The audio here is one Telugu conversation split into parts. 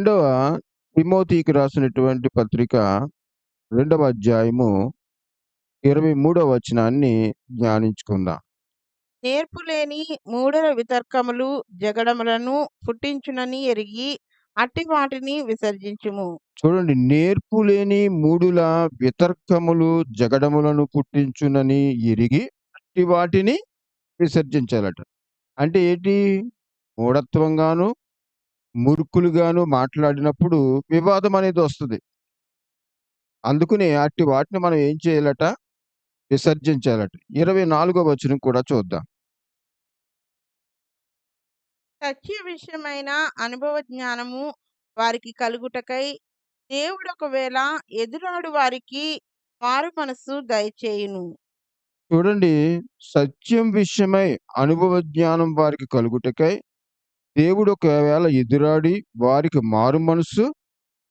రెండవ తిమోతికి రాసినటువంటి పత్రిక రెండవ అధ్యాయము ఇరవై మూడవ వచనాన్ని ధ్యానించుకుందాం. నేర్పులేని మూఢర వితర్కములు జగడములను పుట్టించునని ఎరిగి అట్టి వాటిని విసర్జించుము. చూడండి నేర్పు లేని మూడుల వితర్కములు జగడములను పుట్టించునని ఎరిగి అట్టి వాటిని విసర్జించాలట. అంటే ఏంటి? మూఢత్వంగాను మురుకులుగాను మాట్లాడినప్పుడు వివాదం అనేది వస్తుంది. అందుకనే అట్టి వాటిని మనం ఏం చేయాలట? విసర్జించాలట. ఇరవై నాలుగో వచనం కూడా చూద్దాం. సత్య విషయమైన అనుభవ జ్ఞానము వారికి కలుగుటకై దేవుడు ఒకవేళ ఎదురాడు వారికి మారు మనస్సు దయచేయును. చూడండి. సత్యం విషయమై అనుభవ జ్ఞానం వారికి కలుగుటకై దేవుడు ఒకవేళ ఎదురాడి వారికి మారు మనసు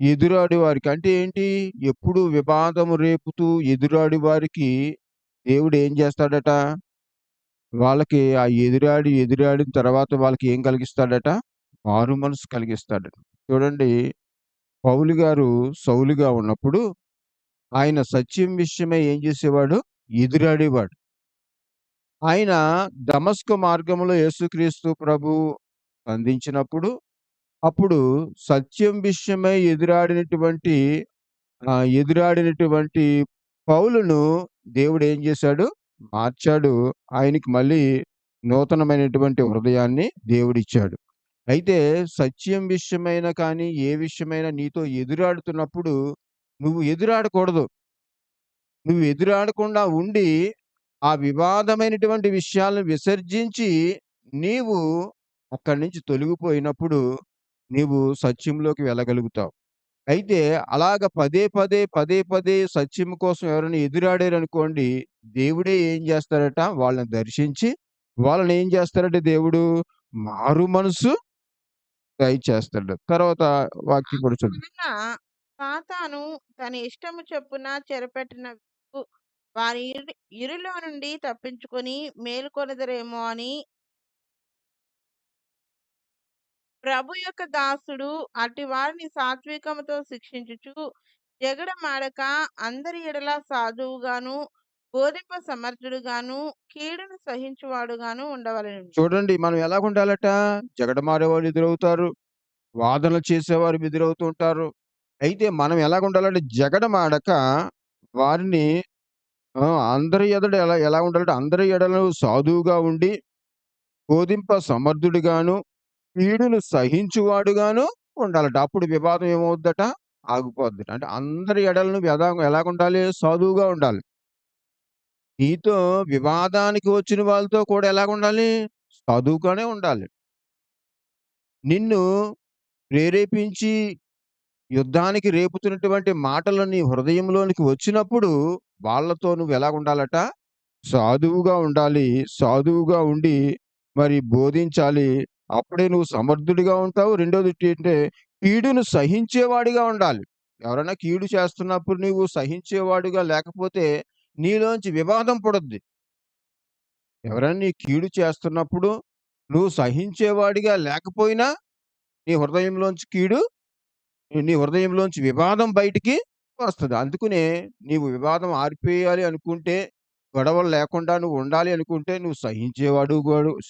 ఎదురాడి వారికి అంటే ఏంటి? ఎప్పుడు వివాదము రేపుతూ ఎదురాడి వారికి దేవుడు ఏం చేస్తాడట? వాళ్ళకి ఆ ఎదురాడి ఎదురాడిన తర్వాత వాళ్ళకి ఏం కలిగిస్తాడట? మారు మనసు కలిగిస్తాడట చూడండి పౌలు గారు సౌలుగా ఉన్నప్పుడు ఆయన సత్యం విషయమై ఏం చేసేవాడు? ఎదురాడేవాడు. ఆయన దమస్క మార్గంలో యేసుక్రీస్తు ప్రభు స్పందించినప్పుడు అప్పుడు సత్యం విషయమై ఎదురాడినటువంటి ఆ, ఎదురాడినటువంటి పౌలును దేవుడు ఏం చేశాడు? మార్చాడు. ఆయనకి మళ్ళీ నూతనమైనటువంటి హృదయాన్ని దేవుడిచ్చాడు. అయితే సత్యం విషయమైన కానీ ఏ విషయమైనా నీతో ఎదురాడుతున్నప్పుడు నువ్వు ఎదురాడకూడదు. నువ్వు ఎదురాడకుండా ఉండి ఆ వివాదమైనటువంటి విషయాలను విసర్జించి నీవు అక్కడి నుంచి తొలగిపోయినప్పుడు నీవు సత్యంలోకి వెళ్ళగలుగుతావు. అయితే అలాగ పదే పదే పదే పదే సత్యం కోసం ఎవరైనా ఎదురాడారు అనుకోండి దేవుడే ఏం చేస్తాడట వాళ్ళని దర్శించి వాళ్ళని ఏం చేస్తాడంటే దేవుడు మారు మనసు దయచేస్తాడు తర్వాత వాక్యం కూడా కావున సాతాను తన ఇష్టము చొప్పున చెరపెట్టిన వారి ఇరు- ఇరులో నుండి తప్పించుకొని మేలుకొనదరేమో అని ప్రభు యొక్క దాసుడు అటు వారిని సాత్వికముతో శిక్షించుచు జగడమాడక అందరి ఎడల సాధువుగాను బోధింప సమర్థుడుగాను కీడును సహించువాడుగాను ఉండవలను. చూడండి మనం ఎలా ఉండాలట? జగడమారే వాళ్ళు ఎదురవుతారు వాదనలు చేసేవారు ఎదురవుతూ ఉంటారు. అయితే మనం ఎలా ఉండాలంటే జగడమాడక వారిని అందరి ఎదడు ఎలా ఎలా ఉండాలంటే అందరి ఎడలను సాధువుగా ఉండి బోధింప సమర్థుడిగాను కీడును సహించువాడుగాను ఉండాలట అప్పుడు వివాదం ఏమవుద్దట? ఆగిపోద్ది అంటే అందరి ఎడలను ఎలా ఎలా ఉండాలి సాధువుగా ఉండాలి. నీతో వివాదానికి వచ్చిన వాళ్ళతో కూడా ఎలా ఉండాలి సాధువుగానే ఉండాలి. నిన్ను ప్రేరేపించి యుద్ధానికి రేపుతున్నటువంటి మాటలు నీ హృదయంలోనికి వచ్చినప్పుడు వాళ్ళతో నువ్వు ఎలా ఉండాలట సాధువుగా ఉండాలి. సాధువుగా ఉండి మరి బోధించాలి. అప్పుడే నువ్వు సమర్థుడిగా ఉంటావు. రెండోది ఏంటంటే కీడును సహించేవాడిగా ఉండాలి. ఎవరైనా కీడు చేస్తున్నప్పుడు నీవు సహించేవాడిగా లేకపోతే నీలోంచి వివాదం పుడద్ది. ఎవరైనా నీ కీడు చేస్తున్నప్పుడు నువ్వు సహించేవాడిగా లేకపోయినా నీ హృదయంలోంచి కీడు నీ హృదయంలోంచి వివాదం బయటికి వస్తుంది. అందుకనే నీవు వివాదం ఆరిపోయాలి అనుకుంటే గొడవలు లేకుండా నువ్వు ఉండాలి అనుకుంటే నువ్వు సహించేవాడు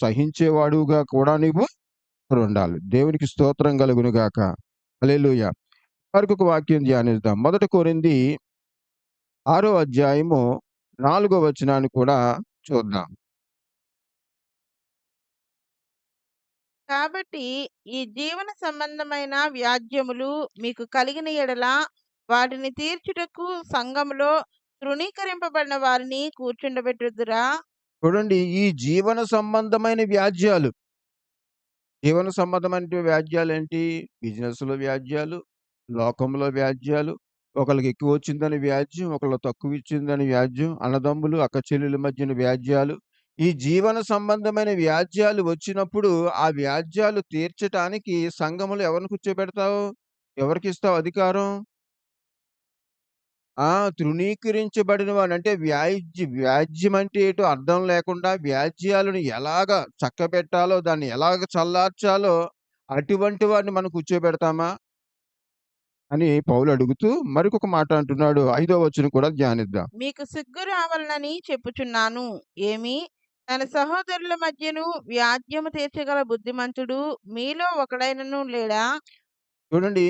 సహించేవాడుగా కూడా నువ్వు ఉండాలి. దేవునికి స్తోత్రం కలుగును గాక. హల్లెలూయా. మరొక వాక్యం ధ్యానిద్దాం. మొదట కోరింది ఆరో అధ్యాయము నాలుగో వచనాన్ని కూడా చూద్దాం. కాబట్టి ఈ జీవన సంబంధమైన వ్యాజ్యములు మీకు కలిగిన ఎడల వాటిని తీర్చుటకు సంఘములో తృణీకరింపబడిన వారిని కూర్చుండబెట్టుదురా? చూడండి ఈ జీవన సంబంధమైన వ్యాజ్యాలు. జీవన సంబంధమైన వ్యాజ్యాలు ఏంటి బిజినెస్లో వ్యాజ్యాలు లోకంలో వ్యాజ్యాలు ఒకరికి ఎక్కువ వచ్చిందని వ్యాజ్యం ఒకళ్ళు తక్కువ ఇచ్చిందని వ్యాజ్యం అన్నదమ్ములు అక్క చెల్లెల మధ్యన వ్యాజ్యాలు. ఈ జీవన సంబంధమైన వ్యాజ్యాలు వచ్చినప్పుడు ఆ వ్యాజ్యాలు తీర్చటానికి సంఘములు ఎవరిని కూర్చోబెడతావు? ఎవరికి ఇస్తావు అధికారం? ఆ తృణీకరించబడిన వాడు అంటే వ్యాజ్య వ్యాజ్యం అంటే ఏటో అర్థం లేకుండా వ్యాజ్యాలను ఎలాగ చక్కబెట్టాలో దాన్ని ఎలాగ చల్లార్చాలో అటువంటి వాడిని మనం కూర్చోబెడతామా అని పౌలు అడుగుతూ మరొక మాట అంటున్నాడు. ఐదో వచనం కూడా ధ్యానిద్దాం. మీకు సిగ్గు రావాలనని చెప్పుచున్నాను. ఏమి? తన సహోదరుల మధ్యను వ్యాజ్యము తీర్చగల బుద్ధిమంతుడు మీలో ఒకడైనను లేడా? చూడండి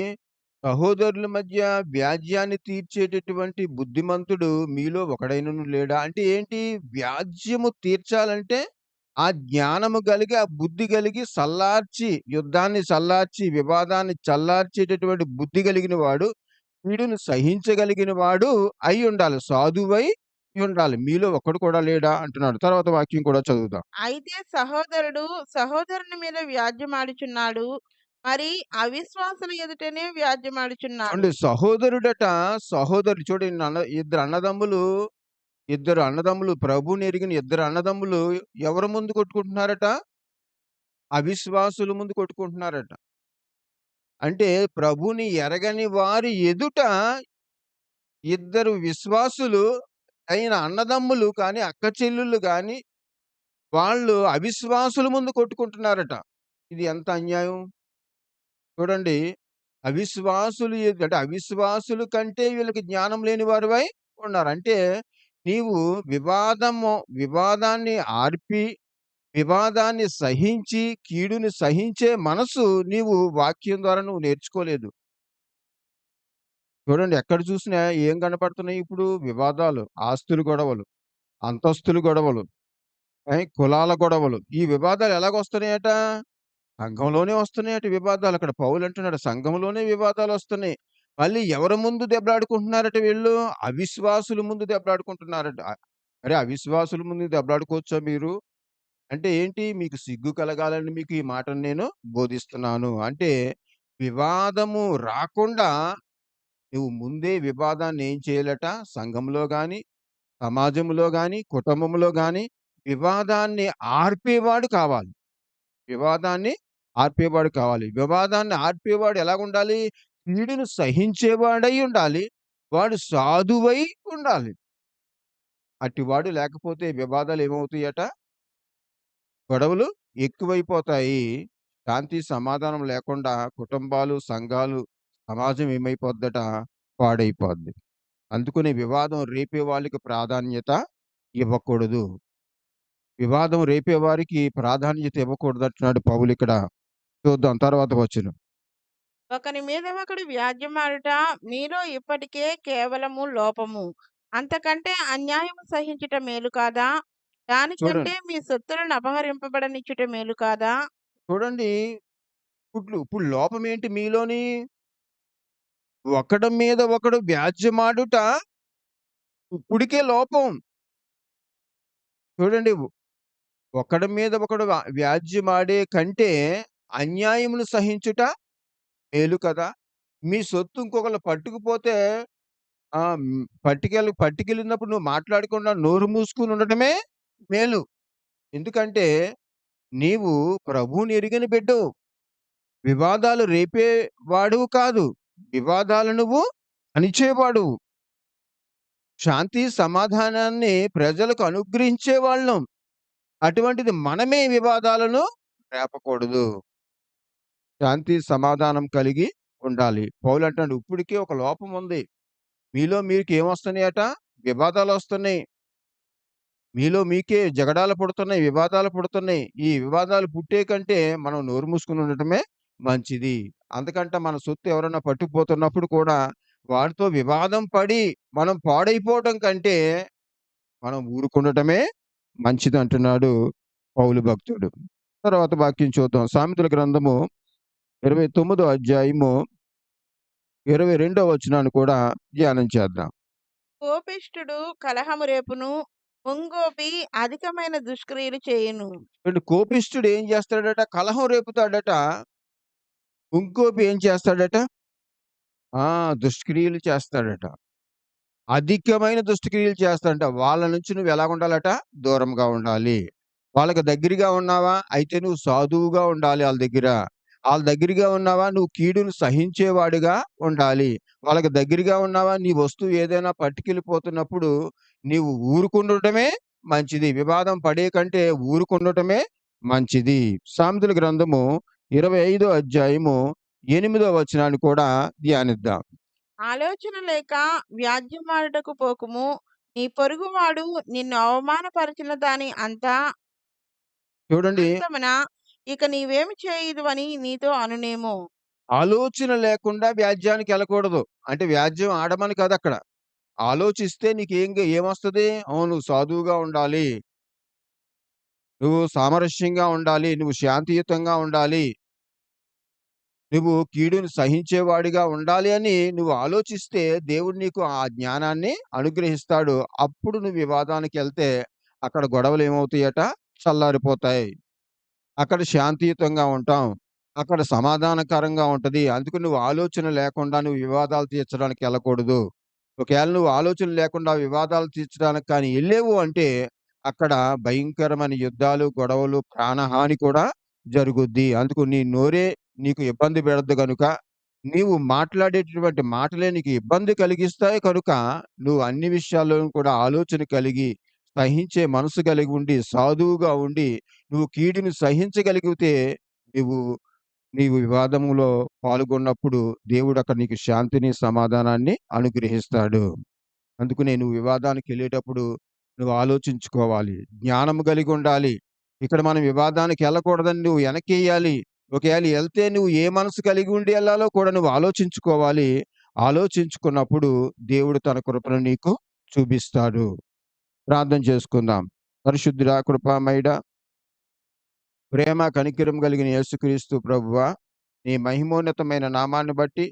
సహోదరుల మధ్య వ్యాజ్యాన్ని తీర్చేటటువంటి బుద్ధిమంతుడు మీలో ఒకడైనను లేడా? అంటే ఏంటి? వ్యాజ్యము తీర్చాలంటే ఆ జ్ఞానము కలిగి, ఆ బుద్ధి కలిగి సల్లార్చి యుద్ధాన్ని సల్లార్చి, వివాదాన్ని చల్లార్చేటటువంటి బుద్ధి కలిగిన వాడు, కీడును సహించగలిగిన వాడు అయ్యుండాలి. సాధువై ఉండాలి. మీలో ఒక్కడు కూడా లేడా? అంటున్నాడు. తర్వాత వాక్యం కూడా చదువుదాం. అయితే సహోదరుడు సహోదరుని మీద వ్యాజ్యమాడుచున్నాడు. మరి అవిశ్వాసుల ఎదుటనే వ్యాజ్యమాడుచున్నాడు. అండి సహోదరుడట సహోదరుడు చూడండి అన్న ఇద్దరు అన్నదమ్ములు ఇద్దరు అన్నదమ్ములు ప్రభువుని ఎరిగిన ఇద్దరు అన్నదమ్ములు ఎవరి ముందు కొట్టుకుంటున్నారట? అవిశ్వాసులు ముందు కొట్టుకుంటున్నారట. అంటే ప్రభుని ఎరగని వారి ఎదుట ఇద్దరు విశ్వాసులు అయిన అన్నదమ్ములు కానీ, అక్క చెల్లెళ్ళు కానీ వాళ్ళు అవిశ్వాసుల ముందు కొట్టుకుంటున్నారట. ఇది ఎంత అన్యాయం? చూడండి అవిశ్వాసులు ఎదు అంటే అవిశ్వాసులు కంటే వీళ్ళకి జ్ఞానం లేని వారివై ఉన్నారు. అంటే నీవు వివాదము వివాదాన్ని ఆర్పి, వివాదాన్ని సహించి, కీడుని సహించే మనసు నీవు వాక్యం ద్వారా నువ్వు నేర్చుకోలేదు. చూడండి ఎక్కడ చూసినా ఏం కనపడుతున్నాయి ఇప్పుడు? వివాదాలు, ఆస్తుల గొడవలు, అంతస్తుల గొడవలు, కులాల గొడవలు. ఈ వివాదాలు ఎలాగొస్తున్నాయట? సంఘంలోనే వస్తున్నాయి అటు వివాదాలు. అక్కడ పౌలు అంటున్నాడు సంఘంలోనే వివాదాలు వస్తున్నాయి మళ్ళీ ఎవరి ముందు దెబ్బలాడుకుంటున్నారట వీళ్ళు? అవిశ్వాసుల ముందు దెబ్బలాడుకుంటున్నారట. అరే అవిశ్వాసుల ముందు దెబ్బలాడుకోవచ్చా మీరు? అంటే ఏంటి? మీకు సిగ్గు కలగాలని మీకు ఈ మాటను నేను బోధిస్తున్నాను. అంటే వివాదము రాకుండా నువ్వు ముందే వివాదాన్ని ఏం చేయాలట? సంఘంలో కానీ సమాజంలో కానీ కుటుంబంలో కానీ వివాదాన్ని ఆర్పేవాడు కావాలి. వివాదాన్ని ఆర్పేవాడు కావాలి. వివాదాన్ని ఆర్పేవాడు ఎలాగుండాలి? కీడును సహించేవాడై ఉండాలి. వాడు సాధువై ఉండాలి. అట్టివాడు లేకపోతే వివాదాలు ఏమవుతాయట? గొడవలు ఎక్కువైపోతాయి. శాంతి సమాధానం లేకుండా కుటుంబాలు, సంఘాలు, సమాజం ఏమైపోద్దట? పాడైపోద్ది. అందుకనే వివాదం రేపే వాళ్ళకి ప్రాధాన్యత ఇవ్వకూడదు. వివాదం రేపే వారికి ప్రాధాన్యత ఇవ్వకూడదంటున్నాడు పౌలిక్కడ. చూద్దాం తర్వాత వచనం. ఒకని మీద ఒకడు వ్యాజ్యమాడుట మీలో ఇప్పటికే కేవలము లోపము. అంతకంటే అన్యాయము సహించుట మేలు కాదా? దానికంటే. మీ సొత్తులను అపహరింపబడనిచ్చుట మేలు కాదా? చూడండి. ఇప్పుడు ఇప్పుడు లోపం ఏంటి మీలోని? ఒకడి మీద ఒకడు వ్యాజ్యమాడుట ఇప్పుడికే లోపం. చూడండి. ఒకడి మీద ఒకడు వ వ్యాజ్యమాడే కంటే అన్యాయమును సహించుట మేలు కదా! మీ సొత్తు ఇంకొకళ్ళు పట్టుకుపోతే పట్టుకెళ్ళి పట్టుకెళ్ళినప్పుడు నువ్వు మాట్లాడకుండా నోరు మూసుకుని ఉండటమే మేలు. ఎందుకంటే నీవు ప్రభువుని ఎరిగిన బిడ్డవు. వివాదాలు రేపేవాడు కాదు. వివాదాలు నువ్వు అణిచేవాడువు. శాంతి సమాధానాన్ని ప్రజలకు అనుగ్రహించే వాళ్ళం. అటువంటిది మనమే వివాదాలను రేపకూడదు. శాంతి సమాధానం కలిగి ఉండాలి. పౌలు అంటాడు ఇప్పటికే ఒక లోపం ఉంది. మీలో మీకు ఏమొస్తున్నాయట? వివాదాలొస్తున్నాయి. మీలో మీకే జగడాలు పుడుతున్నాయి. వివాదాలు పుడుతున్నాయి. ఈ వివాదాలు పుట్టే కంటే మనం నోరు మూసుకుని ఉండటమే మంచిది. అందుకంటే మన సొత్తు ఎవరైనా పట్టుకుపోతున్నప్పుడు కూడా వారితో వివాదం పడి మనం పాడైపోవటం కంటే మనం ఊరుకుండటమే మంచిదంటున్నాడు పౌలు భక్తుడు. తర్వాత వాక్యం చూద్దాం. సామెతల గ్రంథము 29 అధ్యాయము 22 వచనాన్ని కూడా ధ్యానం చేద్దాం. కోపిష్ఠుడు కలహము రేపును. ముంగోపి అధికమైన దుష్క్రియలు చేయును. కోపిష్ఠుడు ఏం చేస్తాడట? కలహం రేపుతాడట. ఇంకోపి ఏం చేస్తాడట? ఆ! దుష్క్రియలు చేస్తాడట. అధికమైన దుష్టక్రియలు చేస్తాడంట. వాళ్ళ నుంచి నువ్వు ఎలాగుండాలట? దూరంగా ఉండాలి. వాళ్ళకి దగ్గరగా ఉన్నావా? అయితే నువ్వు సాధువుగా ఉండాలి ఆళ్ళ దగ్గర. ఆళ్ళ దగ్గరగా ఉన్నావా? నువ్వు కీడును సహించేవాడిగా ఉండాలి. వాళ్ళకి దగ్గరగా ఉన్నావా? నీ వస్తువు ఏదైనా పట్టుకెళ్ళిపోతున్నప్పుడు నీవు ఊరుకుండటమే మంచిది. వివాదం పడే కంటే ఊరుకుండటమే మంచిది. సామెతల గ్రంథము 25 అధ్యాయము ఎనిమిదో వచనాన్ని కూడా ధ్యానిద్దాం. ఆలోచన లేక వ్యాజ్యమాడుటకు పోకుము. నీ పొరుగువాడు నిన్ను అవమానపరచిన దాని అంతా చూడండి ఇక నీవేమి అని నీతో అనునేమో. ఆలోచన లేకుండా వ్యాజ్యానికి వెళ్ళకూడదు. అంటే వ్యాజ్యం ఆడమని కాదక్కడ. ఆలోచిస్తే నీకేం ఏమొస్తుంది ఏమొస్తది? సాధువుగా ఉండాలి. నువ్వు సామరస్యంగా ఉండాలి. నువ్వు శాంతియుతంగా ఉండాలి. నువ్వు కీడుని సహించేవాడిగా ఉండాలి అని నువ్వు ఆలోచిస్తే దేవుడు నీకు ఆ జ్ఞానాన్ని అనుగ్రహిస్తాడు. అప్పుడు నువ్వు వివాదానికి వెళ్తే అక్కడ గొడవలు ఏమవుతాయట? చల్లారిపోతాయి. అక్కడ శాంతియుతంగా ఉంటాం. అక్కడ సమాధానకరంగా ఉంటది. అందుకు నువ్వు ఆలోచన లేకుండా నువ్వు వివాదాలు తీర్చడానికి వెళ్ళకూడదు ఒకవేళ నువ్వు ఆలోచన లేకుండా వివాదాలు తీర్చడానికి కానీ వెళ్ళేవు అంటే అక్కడ భయంకరమైన యుద్ధాలు, గొడవలు, ప్రాణహాని కూడా జరుగుద్ది. అందుకు నీ నోరే నీకు ఇబ్బంది పెడద్దు కనుక నీవు మాట్లాడేటటువంటి మాటలే నీకు ఇబ్బంది కలిగిస్తాయి కనుక నువ్వు అన్ని విషయాల్లోనూ కూడా ఆలోచన కలిగి, సహించే మనసు కలిగి ఉండి, సాధువుగా ఉండి, నువ్వు కీడుని సహించగలిగితే నువ్వు నీవు వివాదములో పాల్గొన్నప్పుడు దేవుడు అక్కడ నీకు శాంతిని, సమాధానాన్ని అనుగ్రహిస్తాడు. అందుకనే నువ్వు వివాదానికెళ్ళేటప్పుడు నువ్వు ఆలోచించుకోవాలి. జ్ఞానం కలిగి ఉండాలి. ఇక్కడ మనం వివాదానికి వెళ్ళకూడదని నువ్వు వెనకేయాలి ఒకవేళ వెళ్తే నువ్వు ఏ మనసు కలిగి ఉండి వెళ్ళాలో కూడా నువ్వు ఆలోచించుకోవాలి. ఆలోచించుకున్నప్పుడు దేవుడు తన కృపను నీకు చూపిస్తాడు. ప్రార్థన చేసుకుందాం. పరిశుద్ధుడా, కృపామయుడ ప్రేమ, కనికిరం కలిగిన యేసుక్రీస్తు ప్రభువ నీ మహిమోన్నతమైన నామాన్ని బట్టి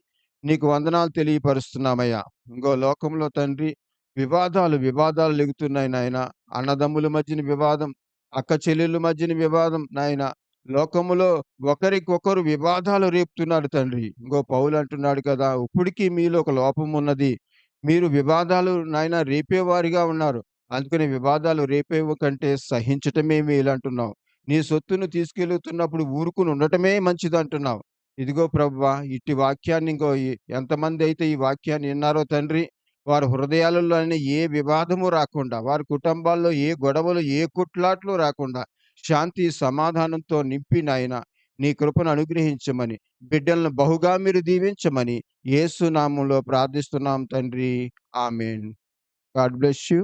నీకు వందనాలు తెలియపరుస్తున్నామయ్యా. ఇంకో లోకంలో తండ్రి వివాదాలు, వివాదాలు లెగుతున్నాయి నాయనా. అన్నదమ్ముల మధ్యన వివాదం, అక్క చెల్లెళ్ళ మధ్యన వివాదం నాయనా. లోకములో ఒకరికొకరు వివాదాలు రేపుతున్నారు తండ్రి. ఇంకో పౌలు అంటున్నాడు కదా! ఇప్పటికి మీలో ఒక లోపం ఉన్నది. మీరు వివాదాలు నాయనా రేపేవారిగా ఉన్నారు. అందుకని వివాదాలు రేపేవి కంటే సహించటమే మేలంటున్నావు. నీ సొత్తును తీసుకెళ్తున్నప్పుడు ఊరుకుని ఉండటమే మంచిది అంటున్నావు ఇదిగో ప్రభువా! ఇట్టి వాక్యాన్ని ఇంకో ఎంతమంది అయితే ఈ వాక్యాన్ని విన్నారో తండ్రి, వారి హృదయాలలో ఏ వివాదము రాకుండా, వారి కుటుంబాల్లో ఏ గొడవలు, ఏ కుట్లాట్లు రాకుండా, శాంతి, సమాధానంతో నింపి నాయనా నీ కృపను అనుగ్రహించమని, బిడ్డలను బహుగా మీరు దీవించమని ఏసునామంలో ప్రార్థిస్తున్నాం తండ్రి. Amen God bless you.